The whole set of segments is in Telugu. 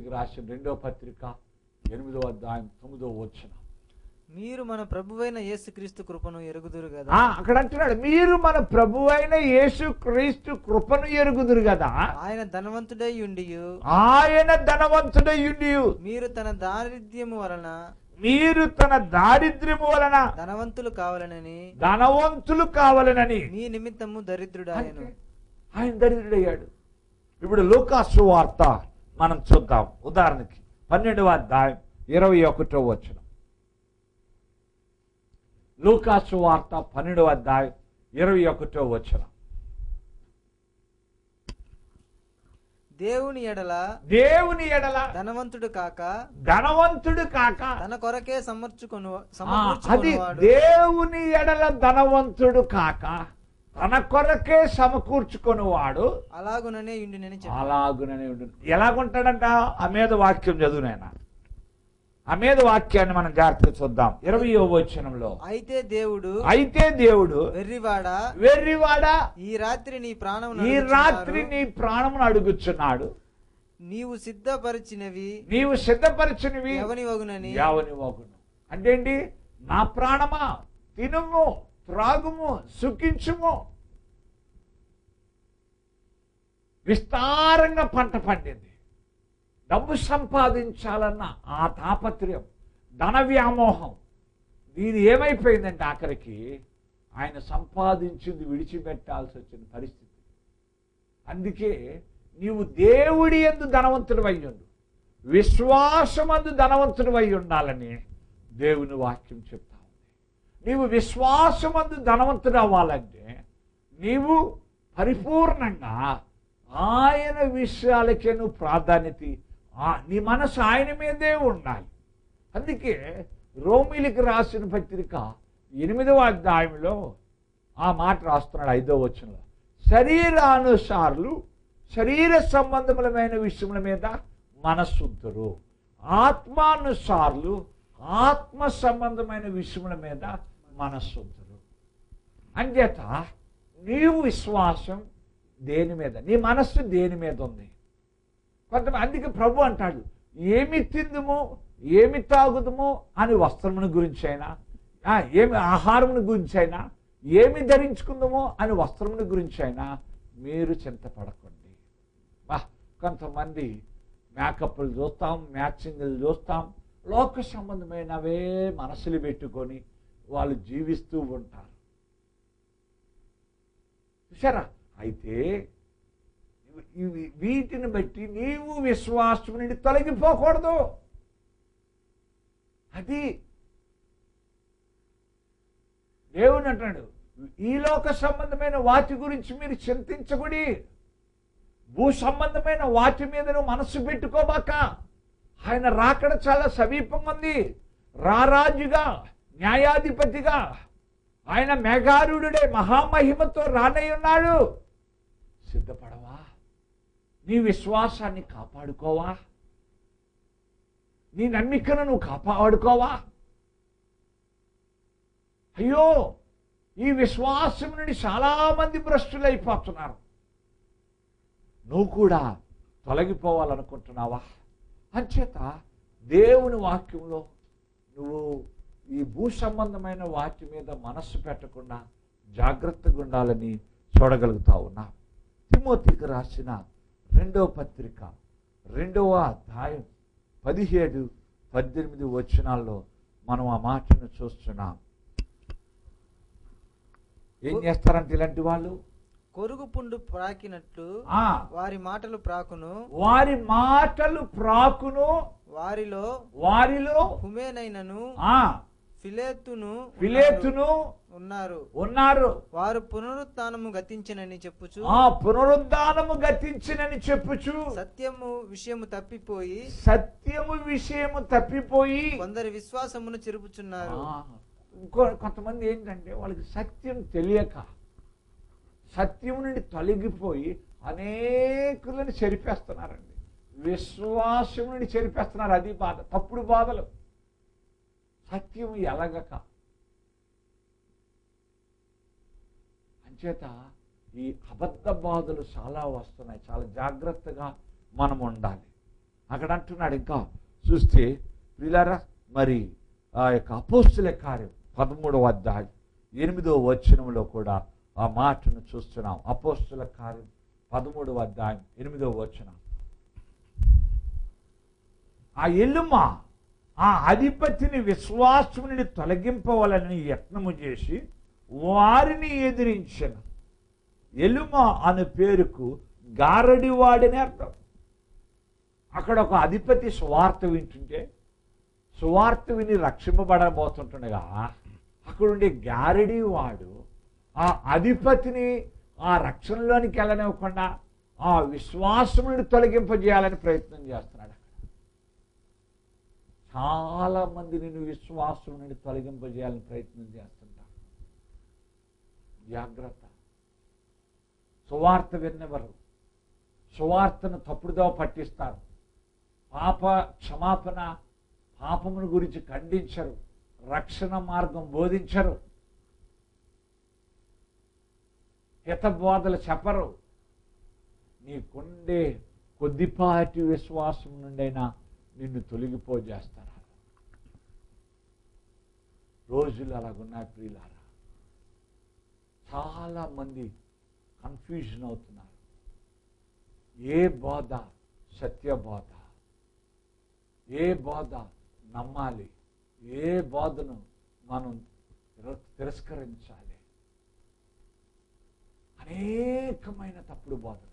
రోమిలికి రాసిన రెండో పత్రిక ఎనిమిదో అధ్యాయం తొమ్మిదో వచ్చిన మీరు మన ప్రభువైన యేసుక్రీస్తు కృపను ఎరుగుదురు కదా? అక్కడ అంటున్నాడు మీరు మన ప్రభు అయిన యేసు క్రీస్తు కృపను ఎరుగుదురు కదా? ఆయన ధనవంతుడై ఉండియు. ఆయన ధనవంతుడయ్యుండి మీరు తన దారిద్ర్యము వలన మీరు తన దారిద్ర్యము వలన ధనవంతులు కావాలనని ధనవంతులు కావాలనని. మీ నిమిత్తము దరిద్రుడాయను అంటే ఆయన దరిద్రుడయ్యాడు. ఇప్పుడు లూకాసు వార్త మనం చూద్దాం. ఉదాహరణకి పన్నెండవ అధ్యాయం ఇరవై ఒకటో వచ్చిన లూకాసు వార్త పన్నెండవ అధ్యాయం ఇరవై ఒకటో వచ్చిన దేవుని ఎడల దేవుని ఎడల ధనవంతుడు కాక ధనవంతుడు కాక తన కొరకే సమర్చుకొను అది దేవుని ఎడల ధనవంతుడు కాక తన కొరకే సమకూర్చుకునేవాడు. అలాగుననే ఇండినని చెప్పి అలాగుననే ఉండు ఎలాగుంటాడంట? మీద వాక్యం చదువు నాయన. మీద వాక్యాన్ని మనం జాగ్రత్తగా చూద్దాం. ఇరవై వచనంలో. అయితే దేవుడు అయితే దేవుడు వెర్రివాడా? వెర్రివాడా? ఈ రాత్రి నీ ప్రాణం ఈ రాత్రి నీ ప్రాణమును అడుగుచున్నాడు. నీవు సిద్ధపరిచినవి నీవు సిద్ధపరచునివి ఎవని వగునని యావని వాగును అంటే ఏంటి? నా ప్రాణమా? తినుము. త్రాగుము సుఖించుము. విస్తారంగా పంట పండింది. డబ్బు సంపాదించాలన్న ఆ తాపత్రయం ధన వ్యామోహం దీని ఏమైపోయిందంటే ఆఖరికి ఆయన సంపాదించింది విడిచిపెట్టాల్సి వచ్చిన పరిస్థితి. అందుకే నీవు దేవుడి ఎందు ధనవంతుడు అయ్యుండు విశ్వాసమందు ధనవంతుడు అయి ఉండాలని దేవుని వాక్యం చెప్పు నీవు విశ్వాసమందు ధనవంతుడు అవ్వాలంటే నీవు పరిపూర్ణంగా ఆయన విషయాలకే నువ్వు ప్రాధాన్యత ఆ- నీ మనసు ఆయన మీదే ఉండాలి. అందుకే రోమిలికి రాసిన పత్రిక ఎనిమిదవ అధ్యాయంలో ఆ మాట రాస్తున్నాడు ఐదో వచనంలో. శరీరానుసారులు శరీర సంబంధములమైన విషయముల మీద మనస్సుంతురు. ఆత్మానుసారులు ఆత్మ సంబంధమైన విషయముల మీద మనస్సుంతురు అంచేత నీవు విశ్వాసం దేని మీద? నీ మనస్సు దేని మీద ఉంది? కొంతమంది అందుకే ప్రభు అంటాడు ఏమి తిందుము? ఏమి తాగుదుము? అని వస్త్రముని గురించి అయినా ఏమి ఆహారముని గురించి అయినా ఏమి ధరించుకుందామో అని వస్త్రముని గురించి అయినా మీరు చింతపడకండి. వా కొంతమంది మేకప్లు చూస్తాం మ్యాచింగ్లు చూస్తాం లోక సంబంధమైనవే మనసులు పెట్టుకొని వాళ్ళు జీవిస్తూ ఉంటారు. చూసారా అయితే ఇవి వీటిని బట్టి నీవు విశ్వాసం నుండి తొలగిపోకూడదు. అది దేవుని అంటాడు ఈ లోక సంబంధమైన వాటి గురించి మీరు చింతించకూడి. భూ సంబంధమైన వాటి మీద నువ్వు మనసు పెట్టుకోబాక. ఆయన రాకడ చాలా సమీపంగా ఉంది రారాజుగా న్యాయాధిపతిగా. ఆయన మేఘారుడే మహామహిమతో రానై ఉన్నాడు సిద్ధపడవా? నీ విశ్వాసాన్ని కాపాడుకోవా? నీ నమ్మికను నువ్వు కాపాడుకోవా? అయ్యో ఈ విశ్వాసం నుండి చాలామంది భ్రష్టులైపోతున్నారు. నువ్వు కూడా తొలగిపోవాలనుకుంటున్నావా? అంచేత దేవుని వాక్యంలో నువ్వు ఈ భూ సంబంధమైన వాటి మీద మనస్సు పెట్టకుండా జాగ్రత్తగా ఉండాలని చూడగలుగుతా ఉన్నా. తిమోతికి రాసిన రెండవ పత్రిక రెండవ అధ్యాయం పదిహేడు పద్దెనిమిది వచనాల్లో మనం ఆ మాటను చూస్తున్నాం. ఏం చేస్తారంటే ఇలాంటి వాళ్ళు? కొరుగు పుండు ప్రాకినట్లు వారి మాటలు ప్రాకును. వారి మాటలు ప్రాకును. వారిలో వారిలో హుమేనైనను ఆ. ఫిలేతును ఫిలేతును ఉన్నారు. ఉన్నారు. వారు పునరుత్నము గతించినని చెప్పుచు. ఆ పునరుద్ధానము గతించినని చెప్పుచు. సత్యము విషయము తప్పిపోయి సత్యము విషయము తప్పిపోయి కొందరి విశ్వాసమును చెరుపుచున్నారు. కొంతమంది ఏంటంటే వాళ్ళకి సత్యం తెలియక సత్యం నుండి తొలగిపోయి అనేకులను చెరిపేస్తున్నారండి. విశ్వాసం నుండి చెరిపేస్తున్నారు అది బాధ. తప్పుడు బాధలు. సత్యం ఎలగక. అంచేత ఈ అబద్ధ బాధలు చాలా వస్తున్నాయి. చాలా జాగ్రత్తగా మనం ఉండాలి. అక్కడ అంటున్నాడు ఇంకా. చూస్తే ప్రియులారా మరి ఆ యొక్క అపోస్తుల కార్యం పదమూడవ అధ్యాయం ఎనిమిదో వచనంలో కూడా ఆ మాటను చూస్తున్నాం. అపోస్తుల కార్యం పదమూడవ అధ్యాయం ఎనిమిదవ వచ్చిన ఆ ఎల్లుమ ఆ అధిపతిని విశ్వాసం నుండి తొలగింపవాలని యత్నము చేసి వారిని ఎదిరించిన. ఎలుమ అనే పేరుకు గారడివాడని అర్థం. అక్కడ ఒక అధిపతి సువార్త వింటుంటే సువార్త విని రక్షింపబడబోతుంటుండగా అక్కడుండే గారడి వాడు ఆ అధిపతిని ఆ రక్షణలోనికి వెళ్ళనివ్వకుండా ఆ విశ్వాసముని తొలగింపజేయాలని ప్రయత్నం చేస్తున్నాడు చాలా మంది నేను విశ్వాసం నుండి తొలగింపజేయాలని ప్రయత్నం చేస్తుంటారు. జాగ్రత్త. సువార్త విన్నెవరు. సువార్తను తప్పుడుదో పట్టిస్తారు. పాప క్షమాపణ పాపమును గురించి ఖండించరు. రక్షణ మార్గం బోధించరు. హితబోధలు చెప్పరు. నీకుండే కొద్దిపాటి విశ్వాసం నుండైనా నిన్ను తొలగిపోజేస్తారు? రోజులు అలాగున్నాయి ప్రియులారా చాలామంది కన్ఫ్యూజన్ అవుతున్నారు. ఏ బోధ సత్య బోధ? ఏ బోధ నమ్మాలి? ఏ బోధను మనం తిరస్కరించాలి? అనేకమైన తప్పుడు బోధలు.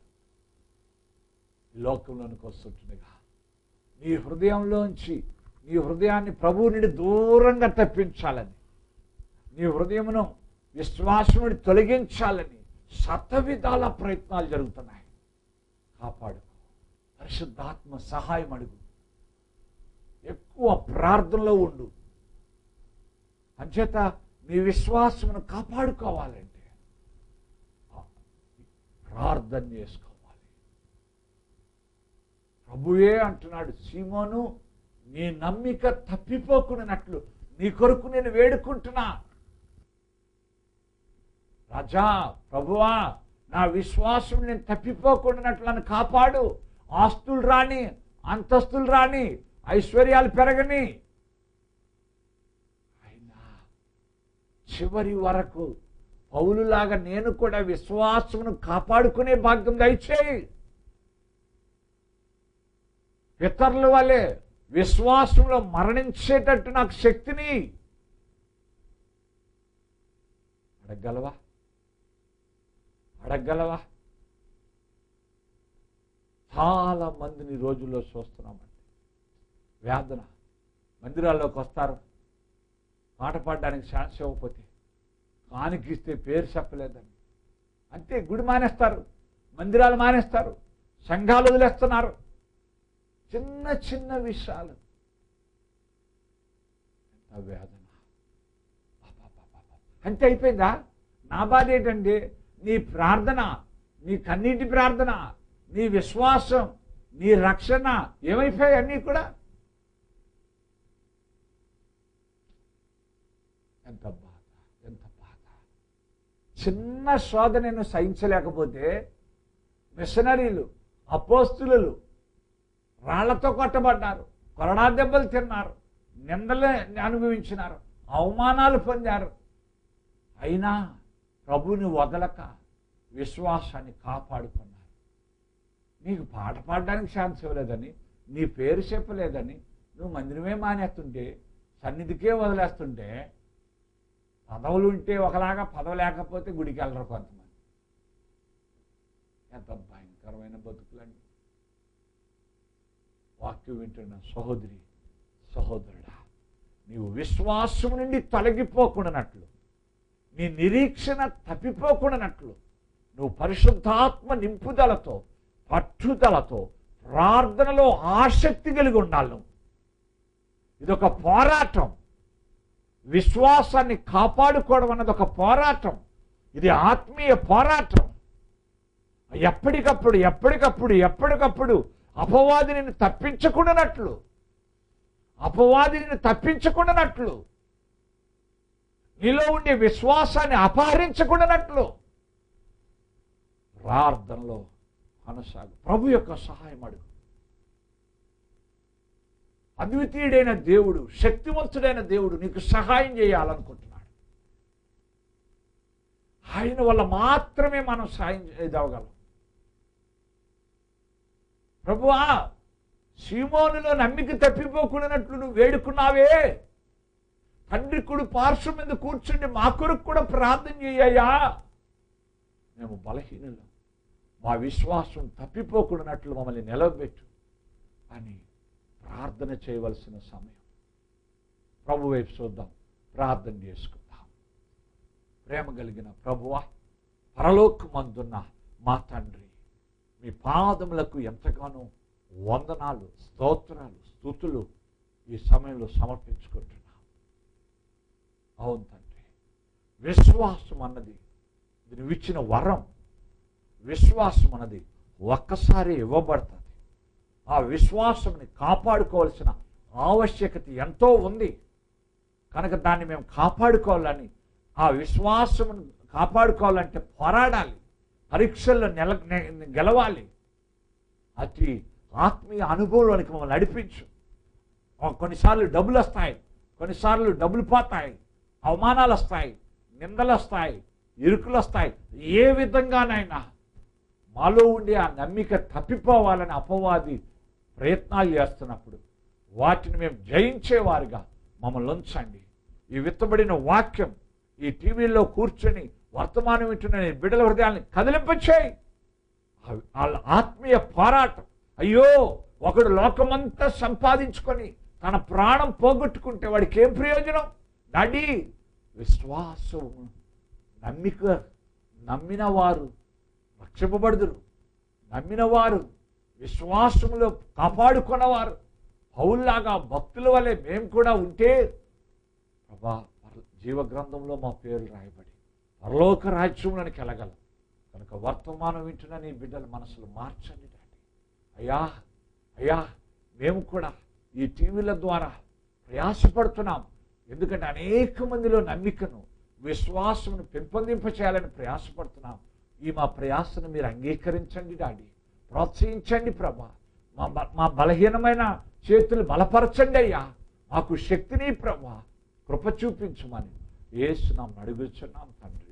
లోకంలోనికి వస్తుంటుండగా నీ హృదయంలోంచి నీ హృదయాన్ని ప్రభువు నుండి దూరంగా తప్పించాలని నీ హృదయమును విశ్వాసముని తొలగించాలని శతవిధాల ప్రయత్నాలు జరుగుతున్నాయి. కాపాడుకో. పరిశుద్ధాత్మ సహాయం అడుగు. ఎక్కువ ప్రార్థనలో ఉండు. అంచేత నీ విశ్వాసమును కాపాడుకోవాలండి. ప్రార్థన చేసుకోవాలి. ప్రభువే అంటున్నాడు సీమోను నీ నమ్మిక తప్పిపోకున్నట్లు నీ కొరకు నేను వేడుకుంటున్నా. రాజా ప్రభువా నా విశ్వాసం నేను తప్పిపోకుండానట్లు నన్ను కాపాడు. ఆస్తులు రాని అంతస్తులు రాని ఐశ్వర్యాలు పెరగని. అయినా చివరి వరకు పౌలులాగా నేను కూడా విశ్వాసమును కాపాడుకునే భాగ్యం దయచేయి. ఇతరుల వలె విశ్వాసంలో మరణించేటట్టు నాకు శక్తిని అడగలవా అడగలవా చాలా మందిని రోజుల్లో చూస్తున్నామండి వేదన. మందిరాల్లోకి వస్తారు. పాట పాడడానికి ఛాన్స్ ఇవ్వకపోతే కానికిస్తే పేరు చెప్పలేదండి. అంతే గుడి మానేస్తారు మందిరాలు మానేస్తారు సంఘాలు వదిలేస్తున్నారు. చిన్న చిన్న విషయాలు. ఎంత వేదన. అంతే అయిపోయిందా? నా బాధ ఏంటంటే నీ ప్రార్థన నీ కన్నీటి ప్రార్థన నీ విశ్వాసం నీ రక్షణ ఏమైపోయాయి అన్నీ కూడా? ఎంత ఎంత బాధ చిన్న శోధ నేను సహించలేకపోతే మిషనరీలు అపోస్తులు రాళ్ళతో కొట్టబడ్డారు కొరడా దెబ్బలు తిన్నారు నిందలే అనుభవించినారు అవమానాలు పొందారు. అయినా ప్రభుని వదలక విశ్వాసాన్ని కాపాడుకున్నారు. నీకు పాట పాడడానికి ఛాన్స్ ఇవ్వలేదని నీ పేరు చెప్పలేదని నువ్వు మందిరమే మానేస్తుంటే సన్నిధికే వదిలేస్తుంటే పదవులు ఉంటే ఒకలాగా పదవి లేకపోతే గుడికి వెళ్ళరు కొంతమంది. ఎంత భయంకరమైన బతుకులండి. వాక్యం వింటున్న సహోదరి సహోదరుడా నీవు విశ్వాసం నుండి తొలగిపోకుండానట్లు నీ నిరీక్షణ తప్పిపోకుండానట్లు నువ్వు పరిశుద్ధాత్మ నింపుదలతో పట్టుదలతో ప్రార్థనలో ఆసక్తి కలిగి ఉండాలి నువ్వు. ఇదొక పోరాటం. విశ్వాసాన్ని కాపాడుకోవడం అన్నది ఒక పోరాటం. ఇది ఆత్మీయ పోరాటం. ఎప్పటికప్పుడు ఎప్పటికప్పుడు ఎప్పటికప్పుడు అపవాదిని తప్పించకుండానట్లు అపవాదిని తప్పించకుండానట్లు నీలో ఉండే విశ్వాసాన్ని అపహరించకుండానట్లు ప్రార్థనలో కొనసాగు. ప్రభు యొక్క సహాయం అడుగు. అద్వితీయుడైన దేవుడు శక్తివంతుడైన దేవుడు నీకు సహాయం చేయాలనుకుంటున్నాడు. ఆయన వల్ల మాత్రమే మనం సహాయం చేయగలం ప్రభువా సీమోనులో నమ్మిక తప్పిపోకున్నట్లు నువ్వు వేడుకున్నావే. తండ్రి కుడు పార్శ్వం మీద కూర్చుండి మా కొరకు కూడా ప్రార్థన చేయ్యా మేము బలహీనులు. మా విశ్వాసం తప్పిపోకున్నట్లు మమ్మల్ని నిలవబెట్టు అని ప్రార్థన చేయవలసిన సమయం. ప్రభు వైపు చూద్దాం. ప్రార్థన చేసుకుందాం. ప్రేమ కలిగిన ప్రభువ పరలోకమందున్న మా తండ్రి మీ పాదములకు ఎంతగానో వందనాలు స్తోత్రాలు స్థుతులు ఈ సమయంలో సమర్పించుకుంటున్నాం. అవును తండ్రి విశ్వాసం అన్నది ఇది నువ్వు ఇచ్చిన వరం విశ్వాసం అన్నది ఒక్కసారి ఇవ్వబడుతుంది. ఆ విశ్వాసంని కాపాడుకోవాల్సిన ఆవశ్యకత ఎంతో ఉంది. కనుక దాన్ని మేము కాపాడుకోవాలని ఆ విశ్వాసం కాపాడుకోవాలంటే పోరాడాలి. పరీక్షల్లో నెల నె- గెలవాలి. అతి ఆత్మీయ అనుభవంలోనికి మమ్మల్ని నడిపించు. కొన్నిసార్లు డబ్బులు వస్తాయి కొన్నిసార్లు డబ్బులు పోతాయి అవమానాలు వస్తాయి నిందలు వస్తాయి ఇరుకులు వస్తాయి ఏ విధంగానైనా మాలో ఉండే ఆ నమ్మిక తప్పిపోవాలని అపవాది ప్రయత్నాలు చేస్తున్నప్పుడు వాటిని మేము జయించేవారుగా. మమ్మల్ని ఉంచండి. ఈ విత్తబడిన వాక్యం ఈ టీవీలో కూర్చొని వర్తమానం వింటున్న బిడ్డల హృదయాన్ని కదిలింపచేయి. వాళ్ళ ఆత్మీయ పోరాటం. అయ్యో ఒకడు లోకమంతా సంపాదించుకొని తన ప్రాణం పోగొట్టుకుంటే వాడికి ఏం ప్రయోజనం? డాడీ విశ్వాసం నమ్మిక నమ్మిన వారు రక్షింపబడుదురు. నమ్మిన వారు విశ్వాసములో కాపాడుకున్నవారు పౌల్లాగా భక్తుల వలె మేము కూడా ఉంటే ప్రభా జీవగ్రంథంలో జీవ గ్రంథంలో మా పేరు రాయబడి పరలోక రాజ్యంలోనికి వెళ్ళగలం కనుక వర్తమానం వింటున్న నీ బిడ్డల మనసులు మార్చండి డాడీ. అయ్యా అయ్యా మేము కూడా ఈ టీవీల ద్వారా ప్రయాసపడుతున్నాం. ఎందుకంటే అనేక మందిలో నమ్మికను విశ్వాసమును పెంపొందింప చేయాలని ప్రయాసపడుతున్నాం. ఈ మా ప్రయాసను మీరు అంగీకరించండి డాడీ. ప్రోత్సహించండి ప్రభా. మా మా బలహీనమైన చేతులు బలపరచండి అయ్యా. మాకు శక్తిని ప్రభా. కృప చూపించమని ఏసునాం అడుగుచున్నాం తండ్రి.